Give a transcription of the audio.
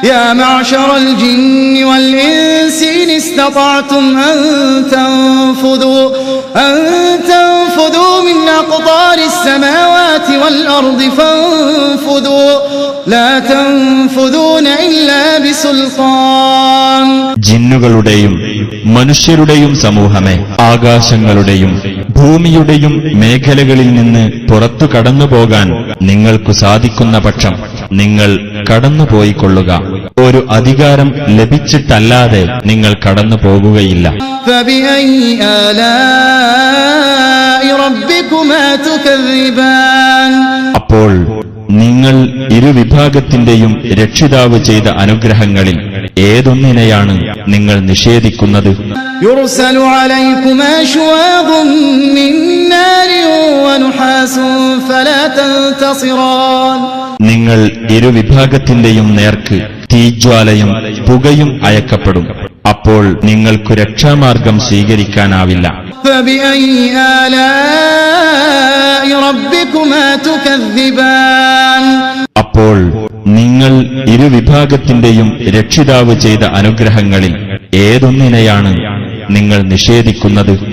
يا معشر الجن والإنس إن استطعتم أن تنفذوا أن تنفذوا من أقطار السماوات والأرض فانفذوا لا تنفذون إلا بسلطان ജിന്നുകളുടെയും മനുഷ്യരുടെയും സമൂഹമേ ആകാശങ്ങളുടെയും ഭൂമിയുടെയും മേഖലകളിൽ നിന്ന് പുറത്തു കടന്നുപോകാൻ നിങ്ങൾക്കു സാധിക്കുന്ന പക്ഷം നിങ്ങൾ കടന്നുപോയിക്കൊള്ളുക. ഒരു അധികാരം ലഭിച്ചിട്ടല്ലാതെ നിങ്ങൾ കടന്നു പോകുകയില്ല അപ്പോൾ നിങ്ങൾ ഇരുവിഭാഗത്തിന്റെയും രക്ഷിതാവ് ചെയ്ത അനുഗ്രഹങ്ങളിൽ ഏതൊന്നിനെയാണ് നിങ്ങൾ നിഷേധിക്കുന്നത്? യുർസലു അലൈക്കുമാ മിൻ നിങ്ങൾ ഇരുവിഭാഗത്തിന്റെയും നേർക്ക് തീജ്വാലയും പുകയും അയക്കപ്പെടും. അപ്പോൾ നിങ്ങൾക്കു രക്ഷാമാർഗം സ്വീകരിക്കാനാവില്ല. അപ്പോൾ നിങ്ങൾ ഇരുവിഭാഗത്തിന്റെയും രക്ഷിതാവ് ചെയ്ത അനുഗ്രഹങ്ങളിൽ ഏതൊന്നിനെയാണ് നിങ്ങൾ നിഷേധിക്കുന്നത്?